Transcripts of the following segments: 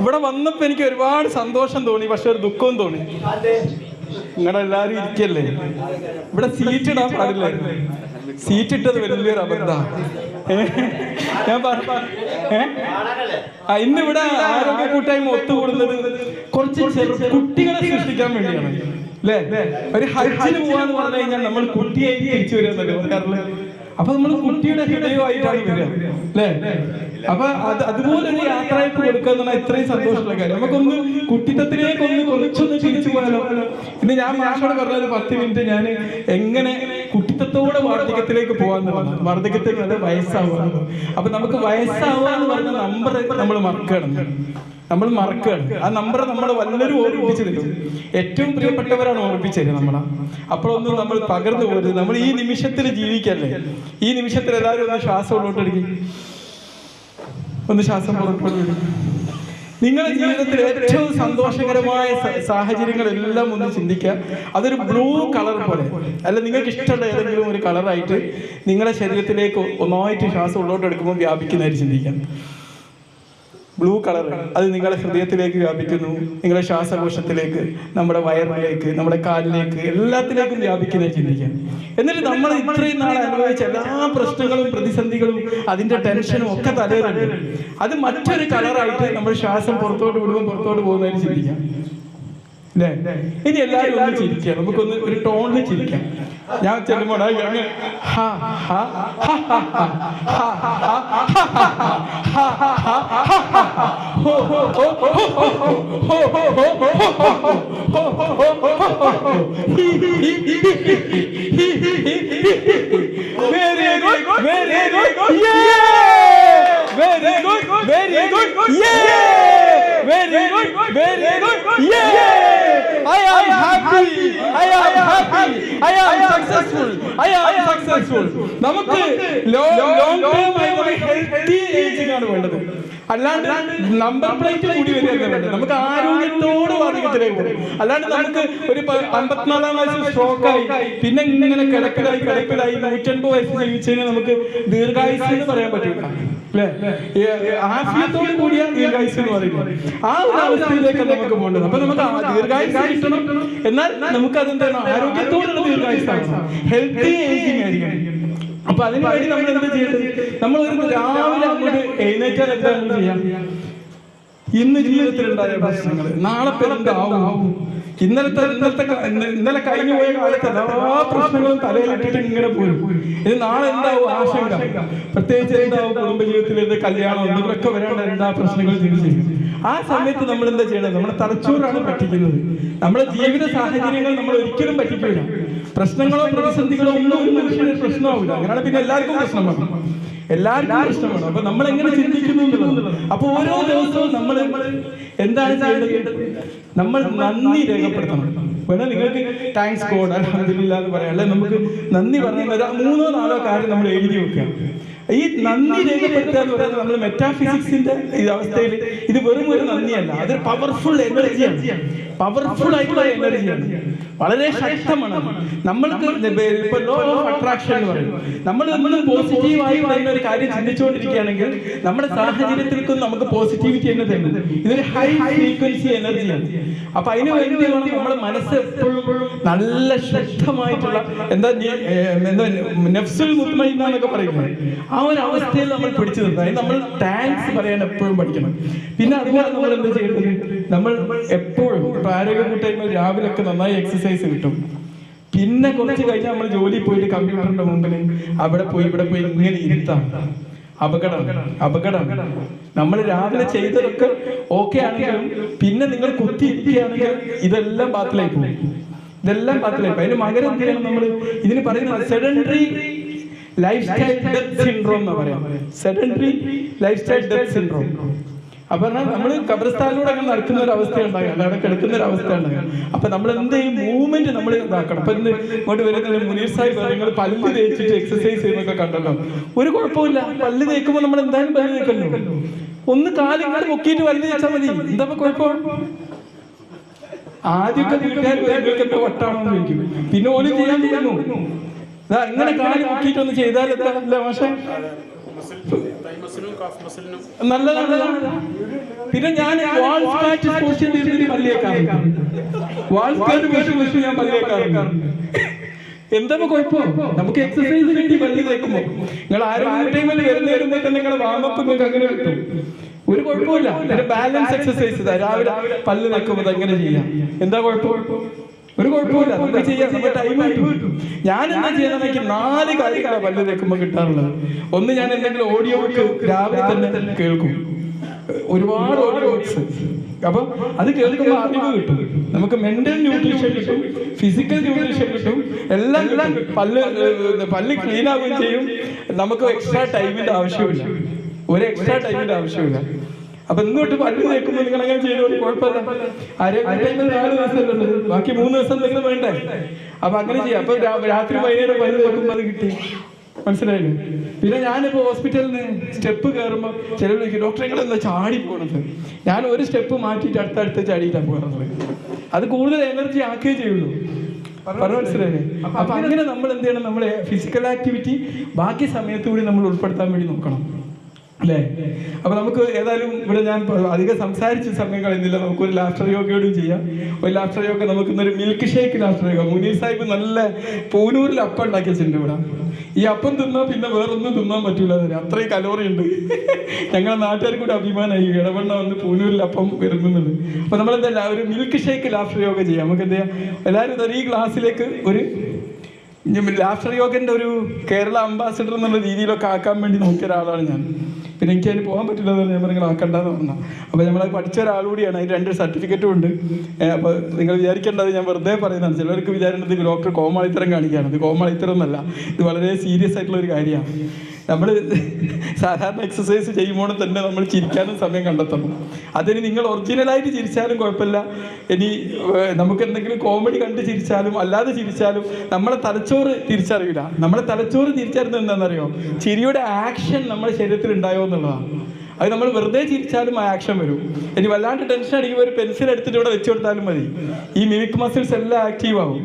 ഇവിടെ വന്നപ്പോ എനിക്ക് ഒരുപാട് സന്തോഷം തോന്നി പക്ഷെ ഒരു ദുഃഖവും തോന്നി. നിങ്ങളെല്ലാരും ഇരിക്കല്ലേ? ഇവിടെ സീറ്റ് ഇടാൻ പാടില്ല. സീറ്റ് ഇട്ടത് വലിയൊരു അബദ്ധ. ഞാൻ പറഞ്ഞു ഇന്ന് ഇവിടെ ആരോഗ്യ കൂട്ടായ്മ ഒത്തുകൂടുന്നത് കുറച്ച് ചെറു കുട്ടികളെ സൃഷ്ടിക്കാൻ വേണ്ടിയാണ്. അല്ലേ ഒരു ഹജ്ജിന് പോവാന്ന് പറഞ്ഞു കഴിഞ്ഞാൽ നമ്മൾ കുട്ടിയായി തിരിച്ചു വരുന്നല്ലോ പറയാറില്ല അപ്പൊ നമ്മൾ കുട്ടിയുടെ ഹൃദയമായിട്ടാണ് വരിക. അല്ലേ? അപ്പൊ അത് അതുപോലെ ഒരു യാത്രയ്ക്ക് കൊടുക്കുക എന്ന് പറഞ്ഞാൽ ഇത്രയും സന്തോഷമുള്ള കാര്യം. നമുക്കൊന്ന് കുട്ടിത്തത്തിലേക്ക് ഒന്ന് കുറച്ചൊന്ന് ചിരിച്ചു പോയാലോ? ഇന്ന് ഞാൻ മാഷോട് ഒരു പത്ത് മിനിറ്റ് ഞാൻ എങ്ങനെ കുട്ടിത്തത്തോടെ വാർദ്ധക്യത്തിലേക്ക് പോകാന്നുള്ളതാണ് വാർദ്ധക്യത്തിൽ നല്ല വയസ്സാവുക അപ്പൊ നമുക്ക് വയസ്സാവുക എന്ന് പറഞ്ഞ നമ്പർ നമ്മൾ മറക്കണം നമ്മൾ മറക്കുകയാണ്. ആ നമ്പർ നമ്മൾ വല്ലവരും ഓർമ്മിപ്പിച്ചു തരും. ഏറ്റവും പ്രിയപ്പെട്ടവരാണ് ഓർമ്മിപ്പിച്ചത് നമ്മളെ. അപ്പോഴൊന്നും നമ്മൾ പകർന്നു പോരുത് നമ്മൾ ഈ നിമിഷത്തിൽ ജീവിക്കല്ലേ? ഈ നിമിഷത്തിൽ എല്ലാവരും ഒന്ന് ശ്വാസം ഉള്ളോട്ടെടുക്കും ഒന്ന് ശ്വാസം പുറപ്പെടുവിടും നിങ്ങളുടെ ജീവിതത്തിൽ ഏറ്റവും സന്തോഷകരമായ സാഹചര്യങ്ങളെല്ലാം ഒന്ന് ചിന്തിക്കുക. അതൊരു ബ്ലൂ കളർ പോലെ. അല്ല നിങ്ങൾക്ക് ഇഷ്ടമുള്ള ഏതെങ്കിലും ഒരു കളറായിട്ട് നിങ്ങളുടെ ശരീരത്തിലേക്ക് ഒന്നായിട്ട് ശ്വാസം ഉള്ളോട്ട് എടുക്കുമ്പോൾ വ്യാപിക്കുന്നതായിട്ട് ചിന്തിക്കാം. ബ്ലൂ കളർ അത് നിങ്ങളുടെ ഹൃദയത്തിലേക്ക് വ്യാപിക്കുന്നു നിങ്ങളുടെ ശ്വാസകോശത്തിലേക്ക് നമ്മുടെ വയറിലേക്ക് നമ്മുടെ കാലിലേക്ക് എല്ലാത്തിലേക്കും വ്യാപിക്കുന്ന ചിന്തിക്കാം എന്നിട്ട് നമ്മൾ ഇത്രയും നാൾ അനുഭവിച്ച എല്ലാ പ്രശ്നങ്ങളും പ്രതിസന്ധികളും അതിന്റെ ടെൻഷനും ഒക്കെ തലേറുണ്ട് അത് മറ്റൊരു കളറായിട്ട് നമ്മൾ ശ്വാസം പുറത്തോട്ട് വിടുമ്പോൾ പുറത്തോട്ട് പോകുന്നതിന് ചിന്തിക്കാം അല്ലേ ഇനി എല്ലാവരും ഒന്ന് ചിരിക്കാം നമുക്കൊന്ന് ഒരു ടോണിൽ ചിരിക്കാം ഞാൻ ചെല്ലുമ്പോൾ ഹാ ഹാ ഹാ ഹാ ഹാ ഹാ ഹാ ഹാ ഹാ ഹാ very good very good yeah very good very good yeah very good very good yeah i am happy i am happy i am successful i am successful നമുക്ക് ലോങ് ടൈം ആയി ഒരു ഹെൽത്തി ഏജിംഗ് ആണ് വേണ്ടത് അല്ലാണ്ട് number plate കൂടി വരികയല്ല നമുക്ക് ആരോഗ്യത്തോട് വാർദ്ധക്യത്തിലേക്ക് അല്ലാണ്ട് നമുക്ക് ഒരു അമ്പത്തിനാലാം വയസ്സിൽ സ്ട്രോക്കായി പിന്നെ ഇങ്ങനെ കിടപ്പിലായി കിടപ്പിലായി നൂറ്റൻപത് വയസ്സ് ജീവിച്ചതിന് നമുക്ക് ദീർഘായുസ് എന്ന് പറയാൻ പറ്റില്ല ആഫിയത്തോട് കൂടിയ ദീർഘായുസ് എന്ന് പറയുന്നത്. ആ ഒരു അവസ്ഥയിലേക്ക് നമുക്ക് പോകേണ്ടത്. അപ്പൊ നമുക്ക് ദീർഘായുസ് കിട്ടണം എന്നാൽ നമുക്ക് അതെന്താണ് ആരോഗ്യത്തോടുള്ള ദീർഘായുസാണ് ഹെൽത്തി ഏജിങ് ആയിരിക്കണം. അപ്പൊ അതിനു വേണ്ടി നമ്മൾ എന്ത് ചെയ്യേണ്ടത് നമ്മൾ രാവിലെ അങ്ങോട്ട് എഴുന്നേറ്റാൽ എന്താ ചെയ്യാം? ഇന്ന് ജീവിതത്തിൽ ഉണ്ടായ പ്രശ്നങ്ങൾ നാളെ പെരുന്താവും ഇന്നലത്തെ ഇന്നലത്തെ ഇന്നലെ കഴിഞ്ഞു പോയ കാലത്ത് എല്ലാ പ്രശ്നങ്ങളും തലയിലിട്ടിട്ട് ഇങ്ങനെ പോരും. ഇത് നാളെ എന്താവും? ആശങ്ക. പ്രത്യേകിച്ച് എന്താവും? കുടുംബജീവിതത്തിൽ എന്ത് കല്യാണം? എന്തെങ്കിലുമൊക്കെ വരാണ്ട് എന്താ പ്രശ്നങ്ങൾ തിരിച്ചു ആ സമയത്ത് നമ്മൾ എന്താ ചെയ്യണം നമ്മുടെ തലച്ചോറാണ് പറ്റിക്കുന്നത് നമ്മുടെ ജീവിത സാഹചര്യങ്ങൾ നമ്മൾ ഒരിക്കലും പറ്റിക്കില്ല പ്രശ്നങ്ങളോ പ്രതിസന്ധികളോ ഒന്നും ഒരു മനുഷ്യന് പ്രശ്നമാവില്ല അങ്ങനെയാണ് പിന്നെ എല്ലാവർക്കും പ്രശ്നമാണ്. എല്ലാവർക്കും പ്രശ്നമാണ്. അപ്പൊ നമ്മൾ എങ്ങനെ ചിന്തിക്കുന്നു എന്നുള്ളത്. അപ്പൊ ഓരോ ദിവസവും നമ്മൾ എന്താണ് നമ്മൾ നന്ദി രേഖപ്പെടുത്തണം. വേണം നിങ്ങൾക്ക് താങ്ക്സ് ഗോഡ് അലഹമില്ല എന്ന് പറയാം. അല്ലെ നമുക്ക് നന്ദി പറഞ്ഞ മൂന്നോ നാലോ കാര്യം നമ്മൾ എഴുതി വെക്കുക. ഈ നന്ദി രേഖപ്പെടുത്തുക നമ്മൾ മെറ്റാഫിസിക്സിന്റെ ഈ അവസ്ഥയിൽ ഇത് വെറും ഒരു നന്ദിയല്ല. അതൊരു പവർഫുൾ എനർജിയാണ് പവർഫുൾ ആയിട്ടുള്ള എനർജിയാണ് വളരെ ശക്തമാണ് നമ്മൾക്ക് ഇപ്പൊ ലോ ഓഫ് അട്രാക്ഷൻ എന്ന് പറയും നമ്മൾ എന്നും പോസിറ്റീവായി പറയുന്ന ഒരു കാര്യം ചിന്തിച്ചുകൊണ്ടിരിക്കുകയാണെങ്കിൽ നമ്മുടെ സാഹചര്യത്തിലേക്കും നമുക്ക് പോസിറ്റിവിറ്റി തന്നെ തരുന്നത്. ഇതൊരു ഹൈ ഫ്രീക്വൻസി എനർജിയാണ് അപ്പൊ അതിന് വേണ്ടി വേണം നമ്മുടെ മനസ്സ് എപ്പോഴും നല്ല ശക്തമായിട്ടുള്ള എന്താ എന്താ നെഫ്സുൽ മുത്മൈന്നൊക്കെ പറയുന്നത്. ആ ഒരു അവസ്ഥയിൽ നമ്മൾ പിടിച്ചു നിർത്തണം നമ്മൾ താങ്ക്സ് പറയാൻ എപ്പോഴും പഠിക്കണം. പിന്നെ അതുപോലെ നമ്മൾ എന്താ ചെയ്യേണ്ടത്? നമ്മൾ എപ്പോഴും ആരോഗ്യ കൂട്ടായ്മ രാവിലെ ഒക്കെ നന്നായി എക്സസൈസ് കിട്ടും. പിന്നെ കുറച്ച് കഴിഞ്ഞാൽ നമ്മൾ ജോലി പോയിട്ട് കമ്പ്യൂട്ടറിന്റെ മുമ്പിൽ അവിടെ പോയി ഇവിടെ പോയി ഇങ്ങനെ ഇരുത്താം. അപകടം അപകടം. നമ്മൾ രാവിലെ ചെയ്തതൊക്കെ ഓക്കെ ആണെങ്കിലും പിന്നെ നിങ്ങൾ കുത്തി ഇരിക്കുകയാണെങ്കിൽ ഇതെല്ലാം ബാത്തിലായി പോകും. ഇതെല്ലാം ബാത്തിലായി പോകും. അതിന് മകരം നമ്മൾ? ഇതിന് പറയുന്നത് sedentary life style death syndrome എന്ന് പറയാം. Sedentary life style death syndrome അപ്പൊ നമ്മൾ കബർസ്ഥാനിലൂടെ അങ്ങനെ നടക്കുന്ന ഒരു അവസ്ഥ ഉണ്ടാകും അവിടെ കിടക്കുന്ന ഒരു അവസ്ഥ ഉണ്ടാകും അപ്പൊ നമ്മൾ എന്ത് ചെയ്യും? മൂവ്മെന്റ് നമ്മൾ ഇതാക്കണം. അപ്പൊ ഇന്ന് ഇങ്ങോട്ട് വരുന്ന മുനീർ സാഹിബ് നിങ്ങൾ പല്ല് തേച്ചിട്ട് എക്സസൈസ് ചെയ്യുന്നൊക്കെ കണ്ടല്ലോ. ഒരു കുഴപ്പമില്ല പല്ല് തേക്കുമ്പോൾ നമ്മൾ എന്തായാലും പല്ല് തേക്കല്ലോ. ഒന്ന് കാലിങ്ങോട്ട് പൊക്കിയിട്ട് പല്ല് തേച്ചാൽ മതി. എന്താ കുഴപ്പം? ആദ്യമൊക്കെ വീട്ടുകാർ വട്ടാണെന്ന് ചോദിക്കും. പിന്നെ ഓൽ ചെയ്യാൻ തോന്നുന്നു. ഇങ്ങനെ കാൽ ഒന്ന് ചെയ്താൽ നല്ലതാണ്. പിന്നെ ഞാൻ വാൾ സ്ക്രാച്ച് പോഷൻ ചെയ്തിട്ട് പല്ലിയേക്കാറുണ്ട്. വാൾ സ്ക്രാച്ച് പോഷൻ വെച്ച് ഞാൻ പല്ലിയേക്കാറുണ്ട്. എന്താ കുഴപ്പം? നമുക്ക് എക്സസൈസ് കിട്ടി പല്ലി തേക്കുമ്പോ നിങ്ങൾ ടൈമിൽ വരുന്ന വരുമ്പോ തന്നെ നിങ്ങളെ വാമപ്പ് നിങ്ങൾക്ക് അങ്ങനെ കിട്ടും? ഒരു കുഴപ്പമില്ല ബാലൻസ് എക്സസൈസ് രാവിലെ പല്ല് തേക്കുമ്പോൾ എങ്ങനെ ചെയ്യാം? എന്താ കുഴപ്പം? ഒരു കുഴപ്പമില്ല. നമുക്ക് ചെയ്യാം. നമുക്ക് ടൈം കിട്ടും. ഞാൻ എന്താ എനിക്ക് നാല് കാര്യങ്ങളാണ് പല്ല് തേക്കുമ്പോൾ കിട്ടാറുള്ളത്. ഒന്ന് ഞാൻ എന്തെങ്കിലും ഓഡിയോ രാവിലെ തന്നെ കേൾക്കും. ഒരുപാട് ഓഡിയോ ബുക്ക്സ് അപ്പൊ അത് കേൾക്കുമ്പോൾ അറിവ് കിട്ടും. നമുക്ക് മെന്റൽ ന്യൂട്രീഷൻ കിട്ടും. ഫിസിക്കൽ ന്യൂട്രീഷൻ കിട്ടും. എല്ലാം എല്ലാം പല്ല് പല്ല് ക്ലീൻ ആവുകയും ചെയ്യും. നമുക്ക് എക്സ്ട്രാ ടൈമിന്റെ ആവശ്യമില്ല. ഒരു എക്സ്ട്രാ ടൈമിന്റെ ആവശ്യമില്ല. അപ്പൊ ഇങ്ങോട്ട് പള്ളി തേക്കുമ്പോൾ നിങ്ങൾ അങ്ങനെ ചെയ്തോളൂ കുഴപ്പമില്ല. നാല് ദിവസം ബാക്കി മൂന്ന് ദിവസം നിങ്ങൾ വേണ്ടേ? അപ്പൊ അങ്ങനെ ചെയ്യാം. അപ്പൊ രാത്രി വൈകുന്നേരം പല്ല് തേക്കുമ്പോൾ അത് കിട്ടി. മനസ്സിലായില്ലേ? പിന്നെ ഞാനിപ്പോ ഹോസ്പിറ്റലിൽ നിന്ന് സ്റ്റെപ്പ് കയറുമ്പോൾ ചില ഡോക്ടറെ നിങ്ങൾ എന്താ ചാടി പോണത് ഞാൻ ഒരു സ്റ്റെപ്പ് മാറ്റിയിട്ട് അടുത്തടുത്ത് ചാടിയിട്ടാണ് പോകാറുള്ളത് അത് കൂടുതൽ എനർജി ആക്കുകയേ ചെയ്യുള്ളൂ. പറഞ്ഞു മനസ്സിലായില്ലേ? അപ്പൊ അങ്ങനെ നമ്മൾ എന്ത് ചെയ്യണം? നമ്മളെ ഫിസിക്കൽ ആക്ടിവിറ്റി ബാക്കി സമയത്ത് കൂടി നമ്മൾ ഉൾപ്പെടുത്താൻ വേണ്ടി നോക്കണം. അല്ലേ? അപ്പൊ നമുക്ക് ഏതായാലും ഇവിടെ ഞാൻ അധികം സംസാരിച്ച സമയം കളയുന്നില്ല നമുക്ക് ഒരു ലാഫ്റ്റർ യോഗയോടും ചെയ്യാം. ഒരു ലാഫ്റ്റർ യോഗ നമുക്ക് ഇന്നൊരു milk shake laughter yoga Munir Sahib നല്ല പൂനൂരിൽ അപ്പം ഉണ്ടാക്കി ഇവിടെ. ഈ അപ്പം തിന്നാൽ പിന്നെ വേറൊന്നും തിന്നാൻ പറ്റൂല അത്രയും കലോറി ഉണ്ട്. ഞങ്ങളെ നാട്ടുകാർ കൂടെ അഭിമാനമായി ഇടവണ്ണ വന്ന് പൂനൂരിൽ അപ്പം വരുന്നുണ്ട് അപ്പൊ നമ്മളെന്താ ഒരു മിൽക്ക് ഷേക്ക് ലാഫ്റ്റർ യോഗ ചെയ്യാം. നമുക്ക് എന്താ എല്ലാവരും ഇതൊരു ഈ ഗ്ലാസ്സിലേക്ക് ഒരു ലാഫ്റ്റർ യോഗന്റെ ഒരു കേരള അംബാസിഡർ എന്നുള്ള രീതിയിലൊക്കെ ആക്കാൻ വേണ്ടി നോക്കിയ ഒരാളാണ് ഞാൻ. പിന്നെ എനിക്ക് അതിന് പോകാൻ പറ്റില്ല എന്ന് ഞാൻ നിങ്ങൾ ആക്കണ്ടെന്ന് പറഞ്ഞു അപ്പോൾ നമ്മൾ പഠിച്ച ഒരാളുകൂടിയാണ് അതിന് രണ്ട് സർട്ടിഫിക്കറ്റും ഉണ്ട്. അപ്പോൾ നിങ്ങൾ വിചാരിക്കേണ്ടത് ഞാൻ വെറുതെ പറയുന്നതാണ്. ചിലർക്ക് വിചാരിക്കുന്നത് ഡോക്ടർ കോമാളിത്തരം കാണിക്കുകയാണ്. ഇത് കോമാളിത്തരം എന്നല്ല. ഇത് വളരെ സീരിയസ് ആയിട്ടുള്ള ഒരു കാര്യമാണ്. നമ്മൾ സാധാരണ എക്സസൈസ് ചെയ്യുമ്പോൾ തന്നെ നമ്മൾ ചിരിക്കാനും സമയം കണ്ടെത്തണം. അതിന് നിങ്ങൾ ഒറിജിനലായിട്ട് ചിരിച്ചാലും കുഴപ്പമില്ല. ഇനി നമുക്ക് എന്തെങ്കിലും കോമഡി കണ്ട് ചിരിച്ചാലും അല്ലാതെ ചിരിച്ചാലും നമ്മളെ തലച്ചോറ് തിരിച്ചറിയില്ല. നമ്മളെ തലച്ചോറ് തിരിച്ചറിയുന്നത് എന്താണെന്നറിയോ? ചിരിയുടെ ആക്ഷൻ നമ്മുടെ ശരീരത്തിൽ ഉണ്ടായോ എന്നുള്ളതാണ്. അത് നമ്മൾ വെറുതെ ചിരിച്ചാലും ആ ആക്ഷൻ വരും. ഇനി വല്ലാണ്ട് ടെൻഷൻ അടിക്കുമ്പോൾ ഒരു പെൻസിൽ എടുത്തിട്ട് ഇവിടെ വെച്ച് കൊടുത്താലും മതി. ഈ മിമിക് മസിൽസ് എല്ലാം ആക്റ്റീവ് ആവും.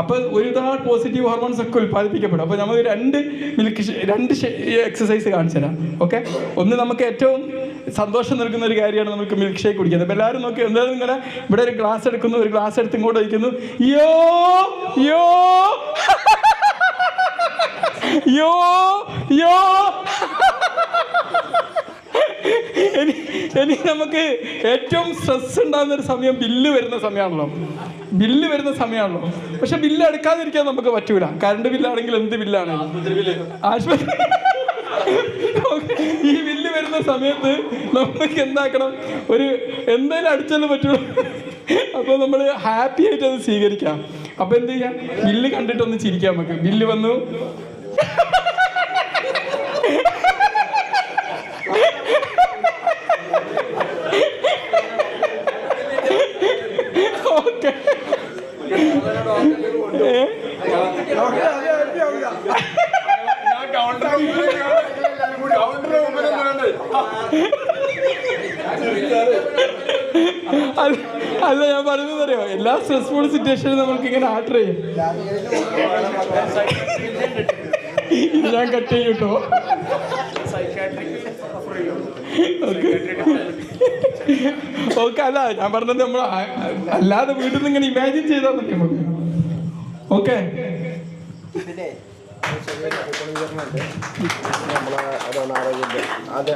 അപ്പോൾ ഒരുപാട് പോസിറ്റീവ് ഹോർമോൺസ് ഒക്കെ ഉൽപ്പാദിപ്പിക്കപ്പെടും. അപ്പോൾ നമുക്ക് രണ്ട് മിൽക്ക് രണ്ട് എക്സസൈസ് കാണിച്ചു തരാം. ഓക്കെ ഒന്ന് നമുക്ക് ഏറ്റവും സന്തോഷം നൽകുന്ന ഒരു കാര്യമാണ് നമുക്ക് മിൽക്ക് ഷേക്ക് കുടിക്കുന്നത്. അപ്പോൾ എല്ലാവരും നോക്കി എന്താ ഇങ്ങനെ ഇവിടെ ഒരു ഗ്ലാസ് എടുക്കുന്നു ഒരു ഗ്ലാസ് എടുത്ത് ഇങ്ങോട്ട് വയ്ക്കുന്നു. യോ യോ. യോ യോ. ഇനി ഇനി നമുക്ക് ഏറ്റവും സ്ട്രെസ് ഉണ്ടാകുന്ന ഒരു സമയം ബില്ല് വരുന്ന സമയമാണല്ലോ. ബില്ല് വരുന്ന സമയമാണല്ലോ. പക്ഷെ ബില്ല് എടുക്കാതിരിക്കാൻ നമുക്ക് പറ്റൂല. കറണ്ട് ബില്ലാണെങ്കിൽ എന്ത് ബില്ലാണ് ആശുപത്രി. ഈ ബില്ല് വരുന്ന സമയത്ത് നമുക്ക് എന്താക്കണം? ഒരു എന്തായാലും അടിച്ചാലും പറ്റുള്ളൂ. അപ്പോൾ നമ്മൾ ഹാപ്പി ആയിട്ട് അത് സ്വീകരിക്കാം. അപ്പോൾ എന്ത് ചെയ്യാം? ബില്ല് കണ്ടിട്ടൊന്ന് ചിരിക്കാം നമുക്ക്. ബില്ല് വന്നു ഓക്കെ അല്ല ഞാൻ പറഞ്ഞത് അറിയോ? എല്ലാ സ്ട്രെസ്ഫുൾ സിറ്റുവേഷനും നമുക്ക് ഇങ്ങനെ ആർട്ടർ ചെയ്യും. ഞാൻ കട്ട് ചെയ്യും കേട്ടോ ഓക്കെ. അല്ല ഞാൻ പറഞ്ഞത് നമ്മൾ അല്ലാതെ വീട്ടിൽ നിന്ന് ഇങ്ങനെ ഇമാജിൻ ചെയ്താൽ മതി ഓക്കെ. നമ്മളെ അതാണ് ആരോഗ്യത്തെ. അത്.